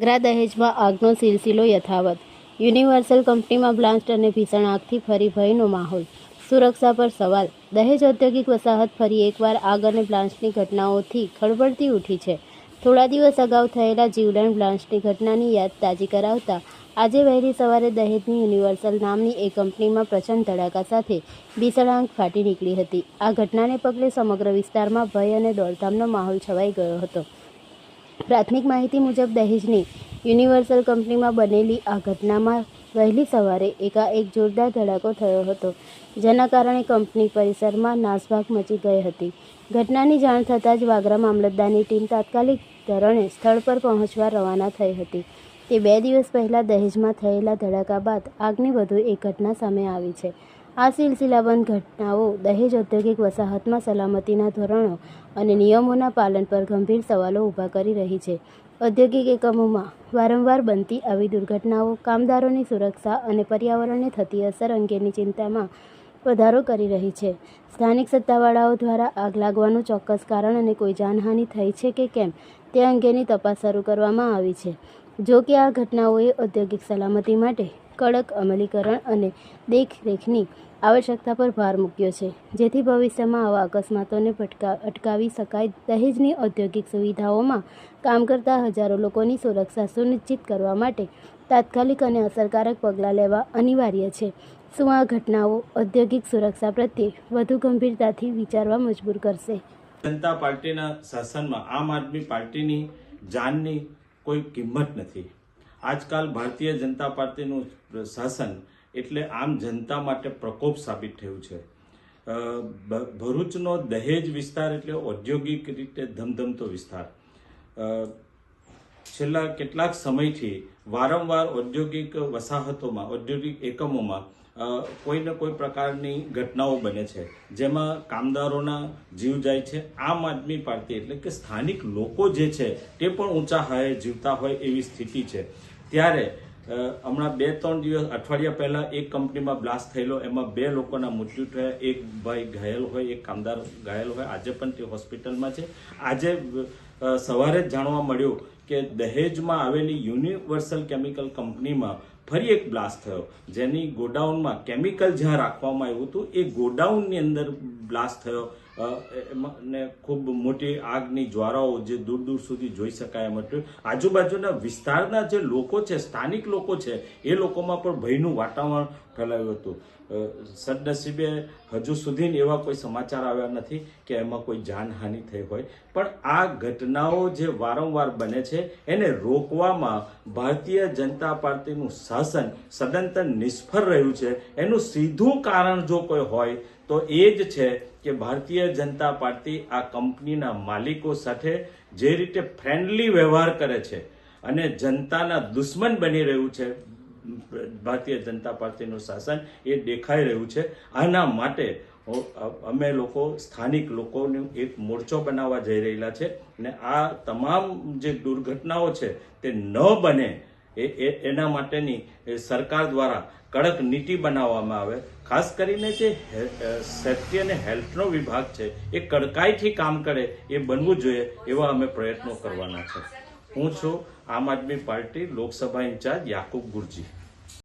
આગ્રા દહેજમાં આગનો સિલસિલો યથાવત. યુનિવર્સલ કંપનીમાં બ્લાસ્ટ અને ભીષણ આગથી ફરી ભયનો માહોલ. સુરક્ષા પર સવાલ. દહેજ ઔદ્યોગિક વસાહત ફરી એકવાર આગ અને બ્લાસ્ટની ઘટનાઓથી ખળબળતી ઉઠી છે. થોડા દિવસ અગાઉ થયેલા જીવલેણ બ્લાસ્ટની ઘટનાની યાદ તાજી કરાવતા આજે વહેલી સવારે દહેજની યુનિવર્સલ નામની એક કંપનીમાં પ્રચંડ ધડાકા સાથે ભીષણ આગ ફાટી નીકળી હતી. આ ઘટનાને પગલે સમગ્ર વિસ્તારમાં ભય અને દોડધામનો માહોલ છવાઈ ગયો હતો. પ્રાથમિક માહિતી મુજબ દહેજની યુનિવર્સલ કંપનીમાં બનેલી આ ઘટનામાં વહેલી સવારે એકાએક જોરદાર ધડાકો થયો હતો, જેના કારણે કંપની પરિસરમાં નાસભાગ મચી ગઈ હતી. ઘટનાની જાણ થતાં જ વાગરા મામલતદારની ટીમ તાત્કાલિક ધોરણે સ્થળ પર પહોંચવા રવાના થઈ હતી. તે બે દિવસ પહેલાં દહેજમાં થયેલા ધડાકા બાદ આગની વધુ એક ઘટના સામે આવી છે. આ સિલસિલાબંધ ઘટનાઓ દહેજ ઔદ્યોગિક વસાહતમાં સલામતીના ધોરણો અને નિયમોના પાલન પર ગંભીર સવાલો ઊભા કરી રહી છે. ઔદ્યોગિક એકમોમાં વારંવાર બનતી આવી દુર્ઘટનાઓ કામદારોની સુરક્ષા અને પર્યાવરણને થતી અસર અંગેની ચિંતામાં વધારો કરી રહી છે. સ્થાનિક સત્તાવાળાઓ દ્વારા આગ લાગવાનું ચોક્કસ કારણ અને કોઈ જાનહાનિ થઈ છે કે કેમ તે અંગેની તપાસ શરૂ કરવામાં આવી છે. જો કે આ ઘટનાઓએ ઔદ્યોગિક સલામતી માટે કડક અમલીકરણ અને દેખરેખની આવશ્યકતા પર ભાર મૂક્યો છે, જેથી ભવિષ્યમાં આવા અકસ્માતોને અટકાવી શકાય દહેજની ઔદ્યોગિક સુવિધાઓમાં કામ કરતા હજારો લોકોની સુરક્ષા સુનિશ્ચિત કરવા માટે તાત્કાલિક અને અસરકારક પગલાં લેવા અનિવાર્ય છે. શું આ ઘટનાઓ ઔદ્યોગિક સુરક્ષા પ્રત્યે વધુ ગંભીરતાથી વિચારવા મજબૂર કરશે? જનતા પાર્ટીના શાસનમાં આમ આદમી પાર્ટીની જાનની કોઈ કિંમત નથી. આજકાલ ભારતીય જનતા પાર્ટીનું શાસન એટલે આમ જનતા માટે પ્રકોપ સાબિત થયું છે. ભરૂચનો દહેજ વિસ્તાર એટલે ઔદ્યોગિક રીતે ધમધમતો વિસ્તાર. છેલ્લા કેટલાક સમયથી વારંવાર ઔદ્યોગિક વસાહતોમાં, ઔદ્યોગિક એકમોમાં અ, કોઈને કોઈ પ્રકારની ઘટનાઓ બને છે. જેમાં કામદારોના જીવ જાય છે. આમ આદમી પાર્ટી એટલે કે સ્થાનિક લોકો જે છે તે પણ ઊંચા હાયે જીવતા હોય એવી સ્થિતિ છે. ત્યારે હમણાં બે ત્રણ દિવસ, અઠવાડિયા પહેલા એક કંપનીમાં બ્લાસ્ટ થયેલો, એમાં બે લોકોના મૃત્યુ થયા. એક ભાઈ ઘાયલ હોય, એક કામદાર ઘાયલ હોય. આજે પણ તે હોસ્પિટલમાં છે. આજે સવારે જ જાણવા મળ્યું કે દહેજમાં આવેલી યુનિવર્સલ કેમિકલ કંપનીમાં ફરી એક બ્લાસ્ટ થયો. જેની ગોડાઉનમાં કેમિકલ જ્યાં રાખવામાં આવ્યું હતું, એ ગોડાઉનની અંદર બ્લાસ્ટ થયો. ને ખૂબ મોટી આગની જ્વારાઓ જે દૂર દૂર સુધી જોઈ શકાય એમ હતું. આજુબાજુના વિસ્તારના જે લોકો છે, સ્થાનિક લોકો છે, એ લોકોમાં પણ ભયનું વાતાવરણ ફેલાયું હતું. સદનસીબે હજુ સુધી એવા કોઈ સમાચાર આવ્યા નથી કે એમાં કોઈ જાનહાનિ થઈ હોય. પણ આ ઘટનાઓ જે વારંવાર બને છે, એને રોકવામાં ભારતીય જનતા પાર્ટીનું શાસન સદંતર નિષ્ફળ રહ્યું છે. એનું સીધું કારણ જો કોઈ હોય, તો એ જ છે કે ભારતીય જનતા પાર્ટી આ કંપનીના માલિકો સાથે જે રીતે ફ્રેન્ડલી વ્યવહાર કરે છે અને જનતાના દુશ્મન બની રહ્યું છે ભારતીય જનતા પાર્ટીનું શાસન એ દેખાઈ રહ્યું છે. આના માટે અમે લોકો, સ્થાનિક લોકોનું એક મોરચો બનાવવા જઈ રહેલા છે અને આ તમામ જે દુર્ઘટનાઓ છે તે ન બને એ એના માટેની સરકાર દ્વારા કડક નીતિ બનાવવામાં આવે. ખાસ કરીને જે સેફ્ટી અને હેલ્થનો વિભાગ છે એ કડકાઈથી કામ કરે એ બનવું જોઈએ એવા અમે પ્રયત્નો કરવાના છે. હું છું આમ આદમી પાર્ટી લોકસભા ઇન્ચાર્જ યાકુબ ગુરજી.